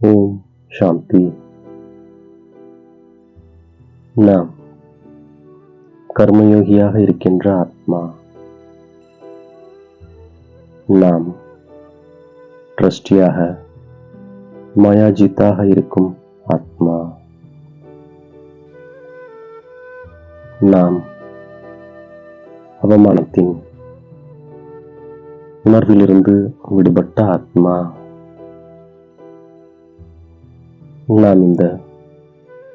ஓம் சாந்தி. நாம் கர்மயோகியாக இருக்கின்ற ஆத்மா நாம் ட்ரஸ்டியாக மாயாஜித்தாக இருக்கும் ஆத்மா நாம் அவமானத்தின் உணர்விலிருந்து விடுபட்ட ஆத்மா நாம் இந்த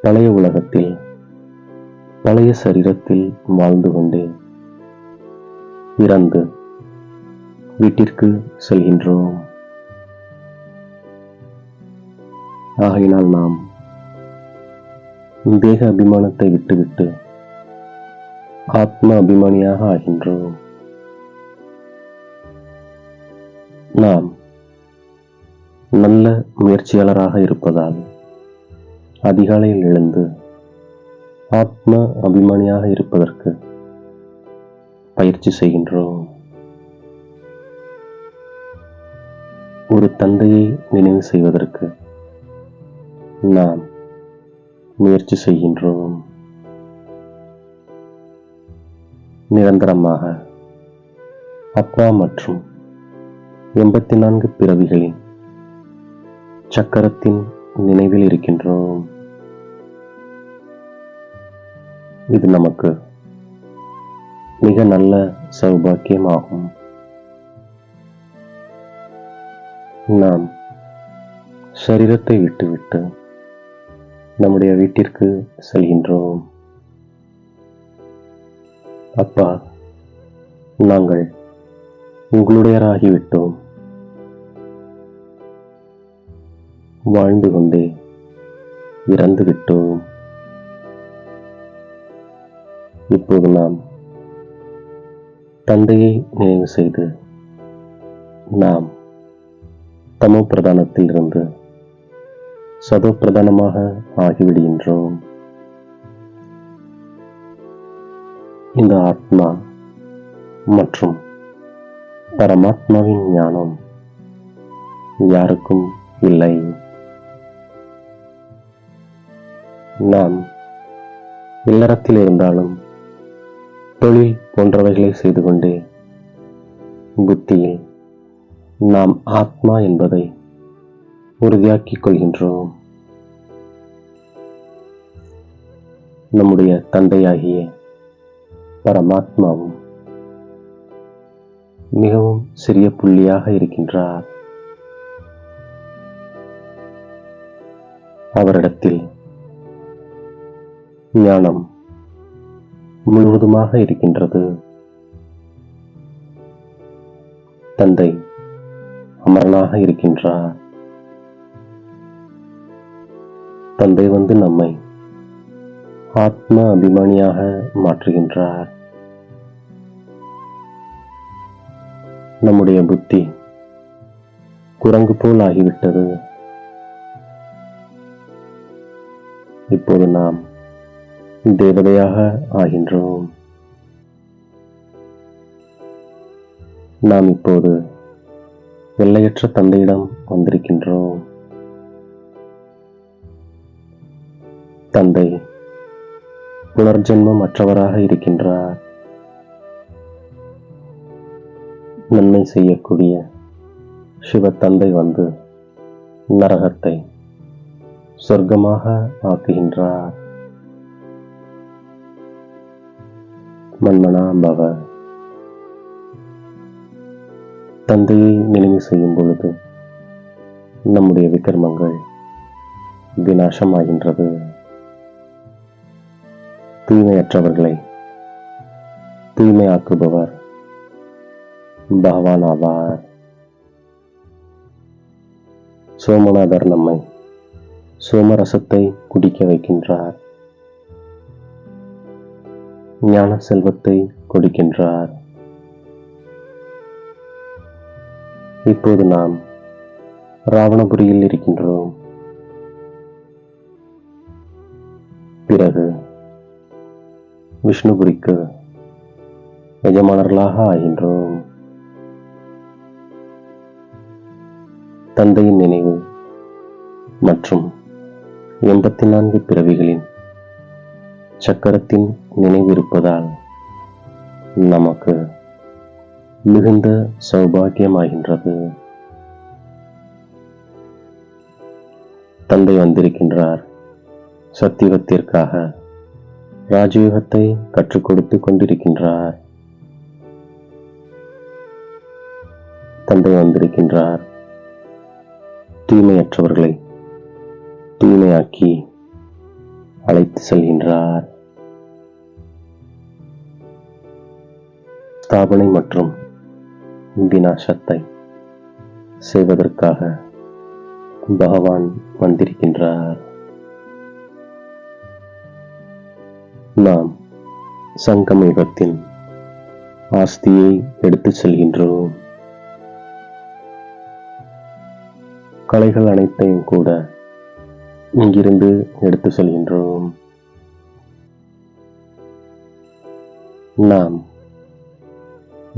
பழைய உலகத்தில் பழைய சரீரத்தில் வாழ்ந்து கொண்டே இறந்து வீட்டிற்கு செல்கின்றோம். ஆகையினால் நாம் தேக அபிமானத்தை விட்டுவிட்டு ஆத்ம அபிமானியாக ஆகின்றோம். நாம் நல்ல முயற்சியாளராக இருப்பதால் அதிகாலையில் எழுந்து ஆத்ம அபிமானியாக இருப்பதற்கு பயிற்சி செய்கின்றோம். ஒரு தந்தையை நினைவு செய்வதற்கு நாம் முயற்சி செய்கின்றோம். நிரந்தரமாக அப்பா மற்றும் எண்பத்தி நான்கு பிறவிகளின் சக்கரத்தின் நினைவில் இருக்கின்றோம். இது நமக்கு மிக நல்ல சௌபாக்கியமாகும். நாம் சரீரத்தை விட்டுவிட்டு நம்முடைய வீட்டிற்கு செல்கின்றோம். அப்பா நாங்கள் உங்களுடையராகிவிட்டோம். வாழ்ந்து கொண்டே இறந்து விட்டோம் இப்போது நாம் தந்தையை நினைவு செய்து நாம் தமோ பிரதானத்தில் இருந்து சதோ பிரதானமாக ஆகிவிடுகின்றோம். இந்த ஆத்மா மற்றும் பரமாத்மாவின் ஞானம் யாருக்கும் இல்லை. நாம் இல்லறத்தில் இருந்தாலும் தொழில் போன்றவைகளை செய்து கொண்டே புத்தியில் நாம் ஆத்மா என்பதை உறுதியாக்கிக் கொள்கின்றோம். நம்முடைய தந்தையாகிய பரமாத்மாவும் மிகவும் சிறிய புள்ளியாக இருக்கின்றார். அவரிடத்தில் ஞானம் முழுவதுமாக இருக்கின்றது. தந்தை அமரனாக இருக்கின்றார். தந்தை வந்து நம்மை ஆத்ம அபிமானியாக மாற்றுகின்றார். நம்முடைய புத்தி குரங்கு போல் ஆகிவிட்டது. இப்போது நாம் தேவதையாக ஆகின்றோம். நாம் இப்போது எல்லையற்ற தந்தையிடம் வந்திருக்கின்றோம். தந்தை புனர்ஜென்மம் அற்றவராக இருக்கின்றார். நன்மை செய்யக்கூடிய சிவ தந்தை வந்து நரகத்தை சொர்க்கமாக ஆக்குகின்றார். பவ தந்தையை நினைவு செய்யும் பொழுது நம்முடைய விக்கிரமங்கள் வினாசமாகின்றது தூய்மையற்றவர்களை தூய்மையாக்குபவர் பகவான் ஆவார் சோமநாதர் நம்மை சோமரசத்தை குடிக்க வைக்கின்றார். ஞான செல்வத்தை கொடுக்கின்றார். இப்போது நாம் ராவணபுரியில் இருக்கின்றோம். பிறகு விஷ்ணுபுரிக்கு எஜமானர்களாக ஆகின்றோம். தந்தையின் நினைவு மற்றும் எண்பத்தி நான்கு பிறவிகளின் சக்கரத்தின் நினைவிருப்பதால் நமக்கு மிகுந்த சௌபாகியமாகின்றது. தந்தை வந்திருக்கின்றார். சத்தியுகத்திற்காக ராஜயோகத்தை கற்றுக் கொடுத்து கொண்டிருக்கின்றார். தந்தை வந்திருக்கின்றார். தூய்மையற்றவர்களை தூய்மையாக்கி அழைத்து செல்கின்றார். ஸ்தாபனை மற்றும் விநாசத்தை செய்வதற்காக பகவான் வந்திருக்கின்றார். நாம் சங்கமயுகத்தின் ஆஸ்தியை எடுத்து செல்கின்றோம். கலைகள் அனைத்தையும் கூட இங்கிருந்து எடுத்து செல்கின்றோம். நாம்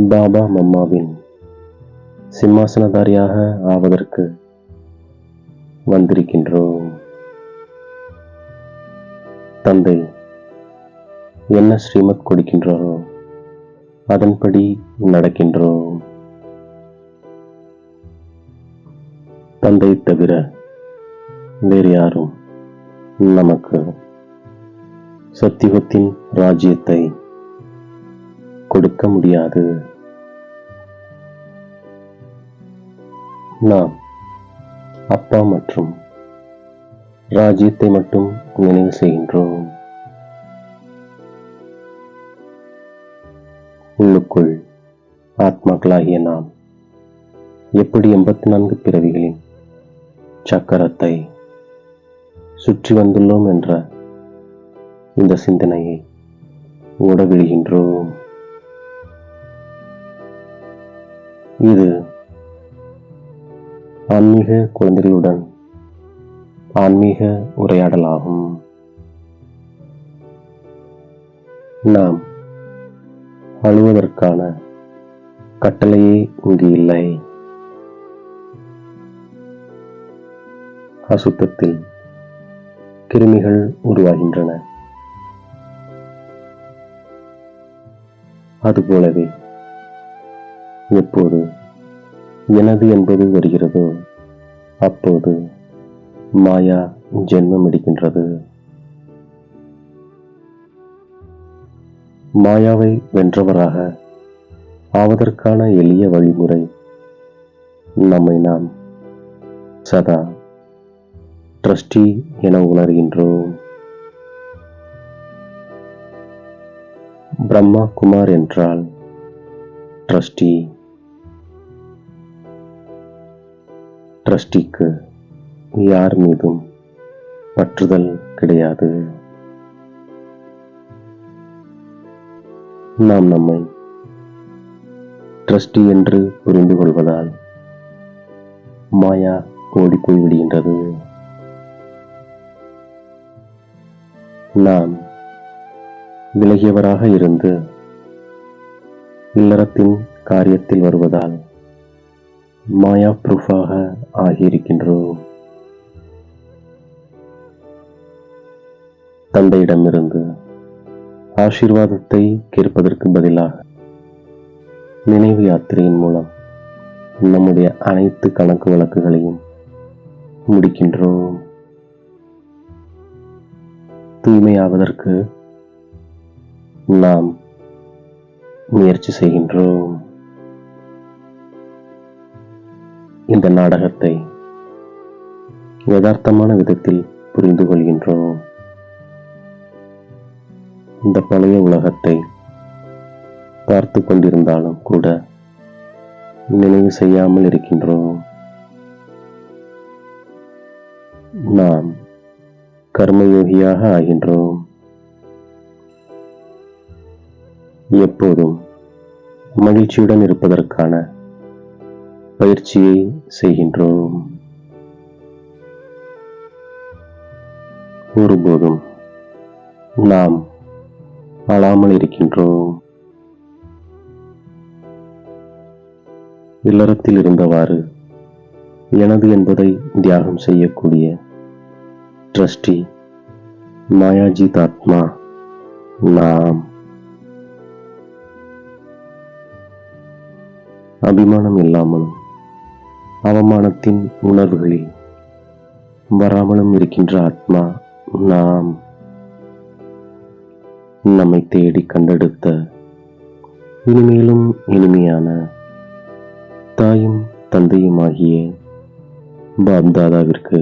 பாபா மம்மாவின் சிம்மாசனதாரியாக ஆவதற்கு வந்திருக்கின்றோம். தந்தை என்ன ஸ்ரீமத் கொடுக்கின்றாரோ அதன்படி நடக்கின்றோம். தந்தை தவிர வேறு யாரும் நமக்கு சத்தியத்தின் ராஜ்யத்தை கொடுக்க முடியாது. நாம் அப்பா மற்றும் ராஜ்யத்தை மட்டும் நினைவு செய்கின்றோம். உள்ளுக்குள் ஆத்மாக்களாகிய நாம் எப்படி எண்பத்தி நான்கு பிறவிகளின் சக்கரத்தை சுற்றி வந்துள்ளோம் என்ற இந்த சிந்தனையை ஓடவிடுகின்றோம் இது ஆன்மீக குழந்தைகளுடன் ஆன்மீக உரையாடலாகும். நாம் அழுவதற்கான கட்டளையே இங்கு இல்லை. அசுத்தத்தில் கிருமிகள் உருவாகின்றன. அதுபோலவே எப்போது எனது என்பது வருகிறதோ அப்போது மாயா ஜென்மம் எடுக்கின்றது மாயாவை வென்றவராக ஆவதற்கான எளிய வழிமுறை நம்மை நாம் சதா ட்ரஸ்டி என உணர்கின்றோம். பிரம்மா குமார் என்றால் ட்ரஸ்டி. ட்ரஸ்டிக்கு யார் மீதும் பற்றுதல் கிடையாது. நாம் நம்மை ட்ரஸ்டி என்று புரிந்து கொள்வதால் மாயா ஓடி போய்விடுகின்றது. நாம் விலகியவராக இருந்து இல்லறத்தின் காரியத்தில் வருவதால் மாயா ப்ரூஃபாக ஆகியிருக்கின்றோம். தந்தையிடமிருந்து ஆசீர்வாதத்தை கேட்பதற்கு பதிலாக நினைவு யாத்திரையின் மூலம் நம்முடைய அனைத்து கணக்கு வழக்குகளையும் முடிக்கின்றோம். தூய்மையாவதற்கு நாம் முயற்சி செய்கின்றோம். இந்த நாடகத்தை யதார்த்தமான விதத்தில் புரிந்து கொள்கின்றோம். இந்த பழைய உலகத்தை பார்த்து கொண்டிருந்தாலும் கூட நினைவு செய்யாமல் இருக்கின்றோம். நாம் கர்மயோகியாக ஆகின்றோம். எப்போதும் மகிழ்ச்சியுடன் இருப்பதற்கான பயிற்சியை செய்கின்றோம். ஒருபோதும் நாம் அழாமல் இருக்கின்றோம். இல்லறத்தில் இருந்தவாறு எனது என்பதை தியாகம் செய்யக்கூடிய சிற்றஷ்டி மாயாஜித் ஆத்மா நாம். அபிமானம் இல்லாமலும் அவமானத்தின் உணர்வுகளில் வராமலும் இருக்கின்ற ஆத்மா நாம். நம்மை தேடி கண்டெடுத்த இனிமேலும் இனிமையான தாயும் தந்தையுமாகிய பாப்தாதாவிற்கு